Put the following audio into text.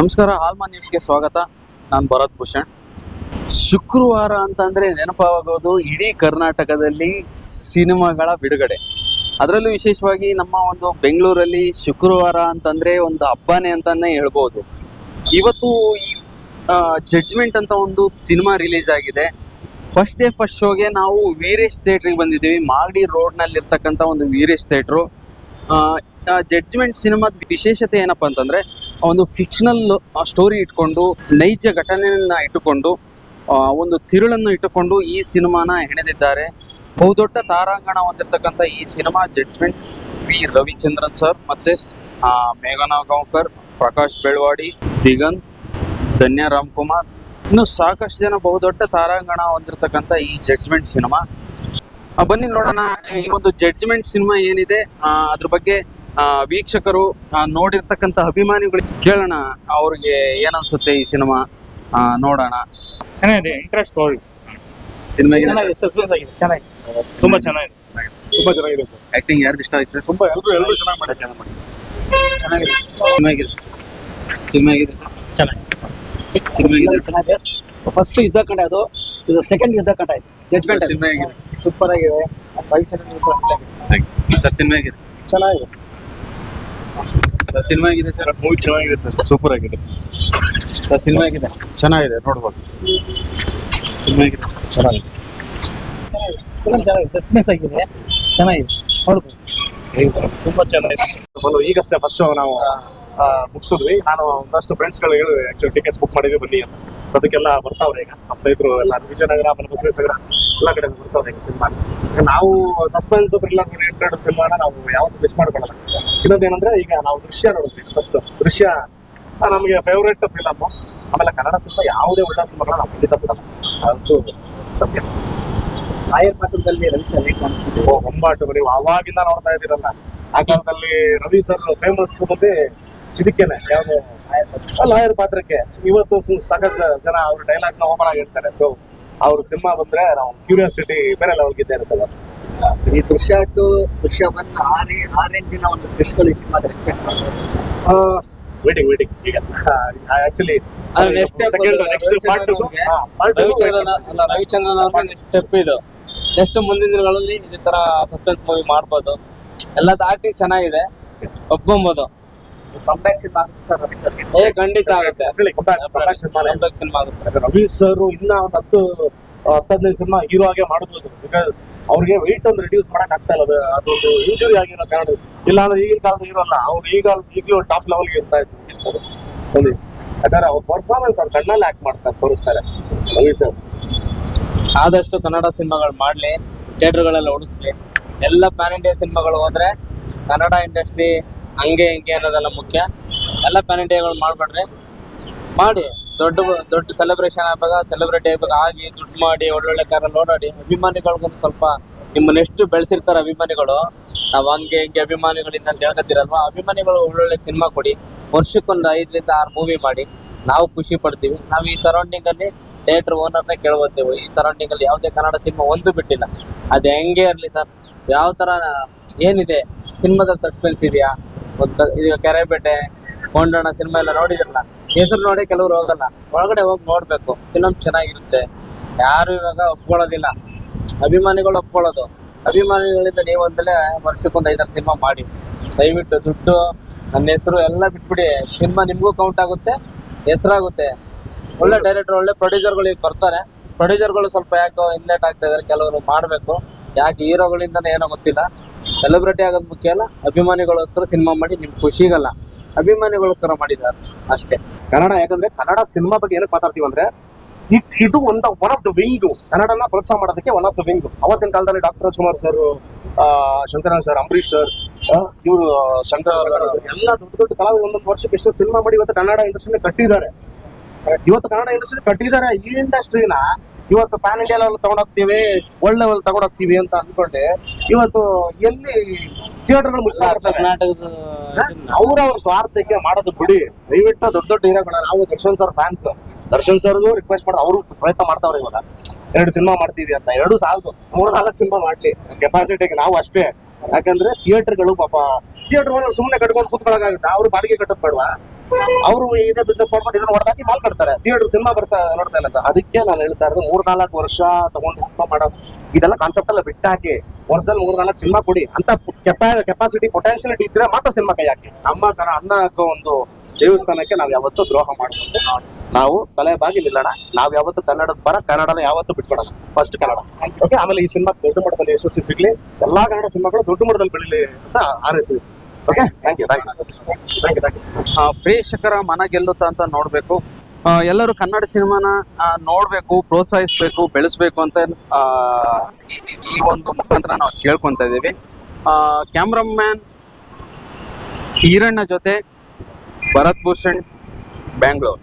ನಮಸ್ಕಾರ, ಆಲ್ಮಾ ನ್ಯೂಸ್ಗೆ ಸ್ವಾಗತ. ನಾನು ಭರತ್ ಭೂಷಣ್. ಶುಕ್ರವಾರ ಅಂತಂದ್ರೆ ನೆನಪಾಗೋದು ಇಡೀ ಕರ್ನಾಟಕದಲ್ಲಿ ಸಿನಿಮಾಗಳ ಬಿಡುಗಡೆ. ಅದರಲ್ಲೂ ವಿಶೇಷವಾಗಿ ನಮ್ಮ ಒಂದು ಬೆಂಗಳೂರಲ್ಲಿ ಶುಕ್ರವಾರ ಅಂತಂದ್ರೆ ಒಂದು ಹಬ್ಬನೇ ಅಂತಾನೆ ಹೇಳ್ಬೋದು. ಇವತ್ತು ಈ ಜಡ್ಜ್ಮೆಂಟ್ ಅಂತ ಒಂದು ಸಿನಿಮಾ ರಿಲೀಸ್ ಆಗಿದೆ. ಫಸ್ಟ್ ಡೇ ಫಸ್ಟ್ ಶೋಗೆ ನಾವು ವೀರೇಶ್ ಥಿಯೇಟ್ರಿಗೆ ಬಂದಿದ್ದೀವಿ. ಮಾಗಡಿ ರೋಡ್ನಲ್ಲಿರ್ತಕ್ಕಂಥ ಒಂದು ವೀರೇಶ್ ಥಿಯೇಟ್ರು. ಜಡ್ಜ್ಮೆಂಟ್ ಸಿನಿಮಾದ ವಿಶೇಷತೆ ಏನಪ್ಪ ಅಂತಂದ್ರೆ ಒಂದು ಫಿಕ್ಷನಲ್ ಸ್ಟೋರಿ ಇಟ್ಕೊಂಡು, ನೈಜ ಘಟನೆಯನ್ನ ಇಟ್ಟುಕೊಂಡು ಒಂದು ತಿರುಳನ್ನು ಇಟ್ಟುಕೊಂಡು ಈ ಸಿನಿಮಾನ ಹೆಣೆದಿದ್ದಾರೆ. ಬಹುದೊಡ್ಡ ತಾರಾಂಗಣ ಹೊಂದಿರತಕ್ಕಂಥ ಈ cinema judgment V. Ravichandran sir ಮತ್ತೆ ಮೇಘನಾ ಗಾಂವ್ಕರ್, ಪ್ರಕಾಶ್ ಬೆಳವಾಡಿ, ದಿಗಂತ್, ಧನ್ಯ ರಾಮ್ಕುಮಾರ್. ಇನ್ನು ಸಾಕಷ್ಟು ಜನ ಬಹುದೊಡ್ಡ ತಾರಾಂಗಣ ಹೊಂದಿರತಕ್ಕಂಥ ಈ ಜಡ್ಜ್ಮೆಂಟ್ ಸಿನಿಮಾ. ಬನ್ನಿ ನೋಡೋಣ, ಈ ಒಂದು ಜಡ್ಜ್ಮೆಂಟ್ ಸಿನಿಮಾ ಏನಿದೆ ಅದ್ರ ಬಗ್ಗೆ ವೀಕ್ಷಕರು ಆ, ನೋಡಿರ್ತಕ್ಕಂಥ ಅಭಿಮಾನಿಗಳು ಕೇಳೋಣ ಅವ್ರಿಗೆ ಏನನ್ಸುತ್ತೆ ಈ ಸಿನಿಮಾ? ನೋಡೋಣ. ಚೆನ್ನಾಗಿದೆ ಇಂಟ್ರೆಸ್ಟ್ ಸ್ಟೋರಿ ಸಿನಿಮಾ ಚೆನ್ನಾಗಿದೆ ಸಸ್ಪೆನ್ಸ್ ಆಗಿದೆ ಚೆನ್ನಾಗಿದೆ. ತುಂಬಾ ಚೆನ್ನಾಗಿದೆ. ತುಂಬಾ ಚೆನ್ನಾಗಿದೆ ಸರ್ ಆಕ್ಟಿಂಗ್ ಯಾರ್ದು ಇಷ್ಟ ಆಯ್ತು ಸರ್ ತುಂಬಾ ಎಲ್ಲರೂ ಎಲ್ಲರೂ ಚೆನ್ನಾಗಿ ಮಾಡಿ ಚೆನ್ನಾಗಿ ಮಾಡಿ ಚೆನ್ನಾಗಿದೆ. ಸಿನಿಮಾ ಆಗಿದೆ ಸಿನಿಮಾ ಆಗಿದೆ ಸರ್ ಚೆನ್ನಾಗಿ ಸಿನಿಮಾ ಆಗಿದೆ ಚೆನ್ನಾಗಿದೆ ಫಸ್ಟ್ ಯುದ್ಧ ಕಂಡ ಅದು. ಇದು ಸೆಕೆಂಡ್ ಯುದ್ಧ ಕಂಡ ಇದು. ಜಡ್ಜ್ಮೆಂಟ್ ಸಿನಿಮಾ ಆಗಿದೆ. ಸೂಪರ್ ಆಗಿದೆ ರವಿಚಂದ್ರನ್ ಸರ್ ಸರ್ ಸಿನಿಮಾ ಆಗಿದೆ ಚೆನ್ನಾಗಿದೆ. ಸರ್ ಸಿನಿಮಾ ಆಗಿದೆ ಸರ್? ಮೂವಿ ಚೆನ್ನಾಗಿದೆ ಸರ್ ಸೂಪರ್ ಆಗಿದೆ. ಸರ್ ಸಿನಿಮಾ ಆಗಿದೆ ಚೆನ್ನಾಗಿದೆ ನೋಡ್ಬೋದು. ಸಿನಿಮಾ ಆಗಿದೆ ಸರ್? ಚೆನ್ನಾಗಿದೆ. ಫಿಲಮ್ ಚೆನ್ನಾಗಿದೆ ಸಸ್ಪೆನ್ಸ್ ಆಗಿದೆ. ಚೆನ್ನಾಗಿದೆ. ನೋಡ್ಬೋದು. ಸರ್? ತುಂಬಾ ಚೆನ್ನಾಗಿದೆ. ಬಂದು ಈಗಷ್ಟೇ ಫಸ್ಟ್ ನಾವು ಆ, ಮುಗಿಸಿದ್ವಿ. ನಾನು ಒಂದಷ್ಟು ಫ್ರೆಂಡ್ಸ್ಗಳು ಹೇಳಿದ್ವಿ ಆ್ಯಕ್ಚುಲಿ ಟಿಕೆಟ್ಸ್ ಬುಕ್ ಮಾಡಿದ್ವಿ ಬನ್ನಿ ಅಂತ. ಅದಕ್ಕೆಲ್ಲ ಬರ್ತಾವ್ರೆ ಈಗ. ನಮ್ಮ ಸ್ನೇಹಿತರು ಎಲ್ಲ ವಿಜಯನಗರ ಆಮೇಲೆ ಬಸವೇಶ್ವರ ಎಲ್ಲ ಕಡೆ ಬರ್ತಾವ್ರೆ ಈಗ ಸಿನಿಮಾ. ನಾವು ಸಸ್ಪೆನ್ಸ್ ಥ್ರಿಲ್ಲರ್ ರಿಲೇಟೆಡ್ ಸಿನಿಮಾನ ನಾವು ಯಾವತ್ತೂ ಮಿಸ್ ಮಾಡ್ಕೊಳ್ಳಲ್ಲ. ಇನ್ನೊಂದು ಏನಂದ್ರೆ ಈಗ ನಾವು ದೃಶ್ಯ ನೋಡ್ತೀವಿ ಫಸ್ಟ್ ದೃಶ್ಯ ನಮಗೆ ಫೇವ್ರೇಟ್ ಫಿಲಮ್ ಆಮೇಲೆ ಕನ್ನಡ ಸಿನಿಮಾ ಯಾವುದೇ ಒಳ್ಳೆ ಸಿನಿಮಾಗಳ ನಾವು ಖಂಡಿತ ಬಿಡಲ್ಲ. ಅದಂತೂ ಸತ್ಯ. ಆಯರ್ ಪಾತ್ರದಲ್ಲಿ ರವಿ ಸರ್ ಹೇಗೆ ಓ ಹೊಂಬಾಟು ನೀವು ಅವಾಗಿಂದ ನೋಡ್ತಾ ಇದ್ದೀರಲ್ಲ. ಆ ಕಾಲದಲ್ಲಿ ರವಿ ಸರ್ ಫೇಮಸ್ ಮತ್ತೆ ಇದಕ್ಕೇನೆ ಯಾವ್ದು ಲಾಯರ್ ಪಾತ್ರಕ್ಕೆ ಇವತ್ತು ಸಕಸ ಸಾಕಷ್ಟು ಜನ ಅವ್ರ ಡೈಲಾಗ್ಸ್ನ ಓಪನ್ ಆಗಿರ್ತಾರೆ. ಹೇಳ್ತಾರೆ ಸೊ ಅವ್ರ ಸಿನಿಮಾ ಬಂದ್ರೆ ನಾವು ಕ್ಯೂರಿಯಾಸಿಟಿ ಬೇರೆ ಎಲ್ಲ ಇದ್ದೇ ಇರುತ್ತಲ್ಲ. ಈ ದೃಶ್ಯ ಟು ದೃಶ್ಯ ಒನ್ ಆ ರೇ ಆ ರೇಂಜಿನ ಒಂದು ದೃಶ್ಯಗಳು ಈ ಸಿನಿಮಾ ಎಕ್ಸ್ಪೆಕ್ಟ್ ಮಾಡ್ಬೋದು. ವೇಟಿಂಗ್ ವೇಟಿಂಗ್ ಈಗ. Actually second next part Ravichandran Ravichandran ಅಲ್ಲ ರವಿಚಂದ್ರನ್ ಅವ್ರ ನೆಕ್ಸ್ಟ್ ಸ್ಟೆಪ್ ಇದು. ನೆಕ್ಸ್ಟ್ ಮುಂದಿನ ದಿನಗಳಲ್ಲಿ ಇದೇ ತರ ಸಸ್ಪೆನ್ಸ್ ಮೂವಿ ಮಾಡ್ಬೋದು. ಎಲ್ಲದ ಆಕ್ಟಿಂಗ್ ಚೆನ್ನಾಗಿದೆ. ಒಪ್ಕೊಬೋದು. ಕಂಬ್ಯಾಕ್ ಸಿನಿಮಾ ಆಗುತ್ತೆ ಸರ್ ರವಿ ಸರ್ ಏ ಖಂಡಿತ ಆಗುತ್ತೆ. ಸಿನಿಮಾ ಸಿನಿಮಾ ಆಗುತ್ತೆ. ರವಿ ಸರ್ ಇನ್ನ ಒಂದು ಹತ್ತು ಹತ್ತು ಹದಿನೈದು ಸಿನಿಮಾ ಹೀರೋ ಆಗೇ ಮಾಡಬಹುದು ಬಿಕಾಸ್ ಅವ್ರಿಗೆ ವೆಯ್ಟ್ ಒಂದು ರಿಡ್ಯೂಸ್ ಮಾಡಕ್ ಆಗ್ತಾ ಇಲ್ಲ. ಅದು ಅದೊಂದು ಇಂಜುರಿ ಆಗಿರೋ ಕಾರಣ. ಇಲ್ಲ ಅಂದ್ರೆ ಈಗಿನ ಕಾಲದ ಹೀರೋ ಅಲ್ಲ. ಅವ್ರು ಈಗ ಈಗಲೂ ಟಾಪ್ ಲೆವೆಲ್ಗೆ ಇರ್ತಾ ಇದ್ರು ಒಂದು ಯಾಕಂದ್ರೆ ಅವ್ರ ಪರ್ಫಾರ್ಮೆನ್ಸ್ ಅವ್ರ ಕಣ್ಣಲ್ಲಿ ಆಕ್ಟ್ ಮಾಡ್ತಾರೆ ತೋರಿಸ್ತಾರೆ. ರವಿ ಸರ್ ಆದಷ್ಟು ಕನ್ನಡ ಸಿನಿಮಾಗಳು ಮಾಡ್ಲಿ ಥಿಯೇಟರ್ಗಳೆಲ್ಲ ಓಡಿಸ್ಲಿ. ಎಲ್ಲ ಪ್ಯಾನ್ ಇಂಡಿಯಾ ಸಿನಿಮಾಗಳು ಹೋದ್ರೆ ಕನ್ನಡ ಇಂಡಸ್ಟ್ರಿ ಹಂಗೆ ಹಿಂಗೆ ಅನ್ನೋದೆಲ್ಲ ಮುಖ್ಯ. ಎಲ್ಲ ಪ್ಯಾನ್ ಇಂಡಿಯಾಗಳು ಮಾಡ್ಬೇಡ್ರಿ. ಮಾಡಿ. ದೊಡ್ಡ ದೊಡ್ಡ ಸೆಲೆಬ್ರೇಷನ್ ಆಗುವಾಗ ಸೆಲೆಬ್ರಿಟಿ ಆಗ್ಬೇಕು ಆಗಿ ದುಡ್ಡು ಮಾಡಿ, ಒಳ್ಳೊಳ್ಳೆ ಕಾರಲ್ಲಿ ಓಡಾಡಿ ಅಭಿಮಾನಿಗಳಿಗೂ ಸ್ವಲ್ಪ ನಿಮ್ಮನ್ನ ಎಷ್ಟು ಬೆಳೆಸಿರ್ತಾರೆ ಅಭಿಮಾನಿಗಳು, ನಾವು ಹಂಗೆ ಹಿಂಗೆ ಅಭಿಮಾನಿಗಳಿಂದ ಅಂತ ಹೇಳ್ಕೊತೀರಲ್ವ ಅಭಿಮಾನಿಗಳು ಒಳ್ಳೊಳ್ಳೆ ಸಿನಿಮಾ ಕೊಡಿ. ವರ್ಷಕ್ಕೊಂದು ಐದರಿಂದ ಆರು ಮೂವಿ ಮಾಡಿ. ನಾವು ಖುಷಿ ಪಡ್ತೀವಿ. ನಾವು ಈ ಸರೌಂಡಿಂಗ್ ಅಲ್ಲಿ ಥಿಯೇಟರ್ ಓನರ್ನ ಕೇಳ್ಬೋತೇವೆ ಈ ಸರೌಂಡಿಂಗ್ ಅಲ್ಲಿ ಯಾವುದೇ ಕನ್ನಡ ಸಿನಿಮಾ ಒಂದು ಬಿಟ್ಟಿಲ್ಲ. ಅದು ಹೆಂಗೆ ಇರಲಿ ಸರ್ ಯಾವ ತರ ಏನಿದೆ? ಸಿನಿಮಾದಲ್ಲಿ ಸಸ್ಪೆನ್ಸ್ ಇದೆಯಾ? ಈಗ ಕೆರೆಬೇಟೆ, ಕೊಂಡೋಣ ಸಿನಿಮಾ ಎಲ್ಲ ನೋಡಿದ್ರಲ್ಲ, ಹೆಸರು ನೋಡಿ ಕೆಲವರು ಹೋಗಲ್ಲ. ಒಳಗಡೆ ಹೋಗಿ ನೋಡ್ಬೇಕು ಫಿಲಮ್ ಚೆನ್ನಾಗಿರುತ್ತೆ. ಯಾರು ಇವಾಗ ಒಪ್ಕೊಳ್ಳೋದಿಲ್ಲ. ಅಭಿಮಾನಿಗಳು ಒಪ್ಕೊಳ್ಳೋದು. ಅಭಿಮಾನಿಗಳಿಂದ ನೀವು ಒಂದಲೇ ವರ್ಷಕ್ಕೊಂದು ಐದಾರು ಸಿನಿಮಾ ಮಾಡಿ. ದಯವಿಟ್ಟು ದುಡ್ಡು, ನನ್ನ ಹೆಸರು ಎಲ್ಲ ಬಿಟ್ಬಿಡಿ. ಸಿನಿಮಾ ನಿಮಗೂ ಕೌಂಟ್ ಆಗುತ್ತೆ, ಹೆಸರಾಗುತ್ತೆ. ಒಳ್ಳೆ ಡೈರೆಕ್ಟರ್ ಒಳ್ಳೆ ಪ್ರೊಡ್ಯೂಸರ್ಗಳು ಈಗ ಬರ್ತಾರೆ. ಪ್ರೊಡ್ಯೂಸರ್ಗಳು ಸ್ವಲ್ಪ ಯಾಕೋ ಇನ್ಲೇಟ್ ಆಗ್ತಾ ಇದಾರೆ, ಕೆಲವರು ಮಾಡಬೇಕು. ಯಾಕೆ ಹೀರೋಗಳಿಂದನೇ ಏನೋ ಗೊತ್ತಿಲ್ಲ. ಸೆಲೆಬ್ರಿಟಿ ಆಗೋದು ಮುಖ್ಯ ಅಲ್ಲ ಅಭಿಮಾನಿಗೋಸ್ಕರ ಸಿನಿಮಾ ಮಾಡಿ ನಿಮ್ಗೆ ಖುಷಿಗಲ್ಲ. ಅಭಿಮಾನಿಗಳೋಸ್ಕರ ಮಾಡಿದ್ದಾರೆ ಅಷ್ಟೇ. ಕನ್ನಡ ಯಾಕಂದ್ರೆ ಕನ್ನಡ ಸಿನಿಮಾ ಬಗ್ಗೆ ಏನಕ್ಕೆ ಮಾತಾಡ್ತೀವಿ ಅಂದ್ರೆ ಇದ್- ಒಂದು ಒನ್ ಆಫ್ ದ ವಿಂಗ್ ಕನ್ನಡನ ಪ್ರೋತ್ಸಾಹ ಮಾಡೋದಕ್ಕೆ ಒನ್ ಆಫ್ ದ ವಿಂಗ್ ಅವತ್ತಿನ ಕಾಲದಲ್ಲಿ doctor Rajkumar sir Shankar Nag sir Ambareesh sir ಇವರು ಶಂಕರ ಎಲ್ಲ ದೊಡ್ಡ ದೊಡ್ಡ ಕಲಾವಿದರು ಒಂದೊಂದು ವರ್ಷಕ್ಕೆ ಎಷ್ಟು ಸಿನಿಮಾ ಮಾಡಿ ಇವತ್ತು ಕನ್ನಡ ಇಂಡಸ್ಟ್ರಿನ ಕಟ್ಟಿದ್ದಾರೆ. ಇವತ್ತು ಕನ್ನಡ ಇಂಡಸ್ಟ್ರಿ ಕಟ್ಟಿದ್ದಾರೆ, ಈ ಇಂಡಸ್ಟ್ರಿನ ಇವತ್ತು ಪ್ಯಾನ್ ಇಂಡಿಯಾ ಲೆವೆಲ್ ತಗೊಂಡೋಗ್ತೀವಿ ವರ್ಲ್ಡ್ ಲೆವೆಲ್ ತಗೊಂಡೋಗ್ತೀವಿ ಅಂತ ಅನ್ಕೊಂಡೆ. ಇವತ್ತು ಎಲ್ಲಿ ಥಿಯೇಟರ್ಗಳು ಮುಗಿಸ್ತಾ ಇರ್ತಾರೆ? ಕರ್ನಾಟಕದ ಅವ್ರ ಅವ್ರ ಸ್ವಾರ್ಥಕ್ಕೆ ಮಾಡೋದು ಬಿಡಿ. ದಯವಿಟ್ಟು ದೊಡ್ಡ ದೊಡ್ಡ ಹೀರೋಗಳ ನಾವು ದರ್ಶನ್ ಸರ್ ಫ್ಯಾನ್ಸ್ ದರ್ಶನ್ ಸರ್ಗೂ ರಿಕ್ವೆಸ್ಟ್ ಮಾಡಿ ಅವರು ಪ್ರಯತ್ನ ಮಾಡ್ತಾವ್ರೆ ಇವಾಗ. ಎರಡು ಸಿನಿಮಾ ಮಾಡ್ತೀವಿ ಅಂತ ಎರಡು ಸಾಲದು. ಮೂರ್ ನಾಲ್ಕು ಸಿನಿಮಾ ಮಾಡ್ಲಿ ಕೆಪಾಸಿಟಿಗೆ ನಾವು ಅಷ್ಟೇ. ಯಾಕಂದ್ರೆ ಥಿಯೇಟರ್ಗಳು ಪಾಪ ಥಿಯೇಟರ್ ಸುಮ್ಮನೆ ಕಟ್ಕೊಂಡು ಕೂತ್ಕೊಳ್ಳೋಕ್ಕಾಗುತ್ತೆ ಅವ್ರು ಬಾಡಿಗೆ ಕಟ್ಟೋದ್ ಬೇಡವಾ? ಅವರು ಇದೇ ಬಿಸ್ನೆಸ್ ಮಾಡ್ಕೊಂಡು ಇದನ್ನ ಹೊಡೆದಾಕಿ ಮಾಲ್ ಕಟ್ತಾರೆ. ಥಿಯೇಟರ್ ಸಿನಿಮಾ ಬರ್ತಾ ನೋಡ್ತಾ ಇಲ್ಲ. ಅದಕ್ಕೆ ನಾನು ಹೇಳ್ತಾ ಇರೋದು ಮೂರ್ ನಾಲ್ಕು ವರ್ಷ ತಗೊಂಡು ಸಿನಿಮಾ ಮಾಡೋದು ಇದೆಲ್ಲ ಕಾನ್ಸೆಪ್ಟ್ ಎಲ್ಲ ಬಿಟ್ಟಾಕಿ ವರ್ಷದಲ್ಲಿ ಮೂರ್ ನಾಲ್ಕು ಸಿನಿಮಾ ಕೊಡಿ ಅಂತ ಕೆಪಾಸಿಟಿ ಪೊಟೆನ್ಶಿಯಲಿಟಿ ಇದ್ರೆ ಮಾತ್ರ ಸಿನಿಮಾ ಕೈ ಹಾಕಿ. ನಮ್ಮ ತರ ಅನ್ನ ಹಾಕೋ ಒಂದು ದೇವಸ್ಥಾನಕ್ಕೆ ನಾವು ಯಾವತ್ತೂ ದ್ರೋಹ ಮಾಡ್ಕೊಂಡು ನಾವು ತಲೆ ಬಾಗಿ ನಿಲ್ಲೋಣ ನಾವು ಯಾವತ್ತು ಕನ್ನಡದ ಪರ, ಕನ್ನಡನ ಯಾವತ್ತೂ ಬಿಟ್ಕೊಡೋಣ ಫಸ್ಟ್ ಕನ್ನಡ. ಓಕೆ ಆಮೇಲೆ ಈ ಸಿನಿಮಾ ದೊಡ್ಡ ಮಟ್ಟದಲ್ಲಿ ಯಶಸ್ವಿ ಸಿಗ್ಲಿ. ಎಲ್ಲಾ ಕನ್ನಡ ಸಿನಿಮಾಗಳು ದೊಡ್ಡ ಮಟ್ಟದಲ್ಲಿ ಬೆಳಿಲಿ ಅಂತ ಹಾರೈಸ್ತೀವಿ ಓಕೆ ಪ್ರೇಕ್ಷಕರ ಮನ ಗೆಲ್ಲುತ್ತ ಅಂತ ನೋಡ್ಬೇಕು. ಎಲ್ಲರೂ ಕನ್ನಡ ಸಿನಿಮಾನ ನೋಡ್ಬೇಕು, ಪ್ರೋತ್ಸಾಹಿಸ್ಬೇಕು, ಬೆಳೆಸ್ಬೇಕು ಅಂತ ಈ- ಒಂದು ಮುಖಾಂತರ ನಾವು ಕೇಳ್ಕೊಂತ ಇದೀವಿ ಕ್ಯಾಮ್ರಾಮ್ಯಾನ್ ಈರಣ್ಣ ಜೊತೆ ಭರತ್ ಭೂಷಣ್ ಬ್ಯಾಂಗ್ಳೂರ್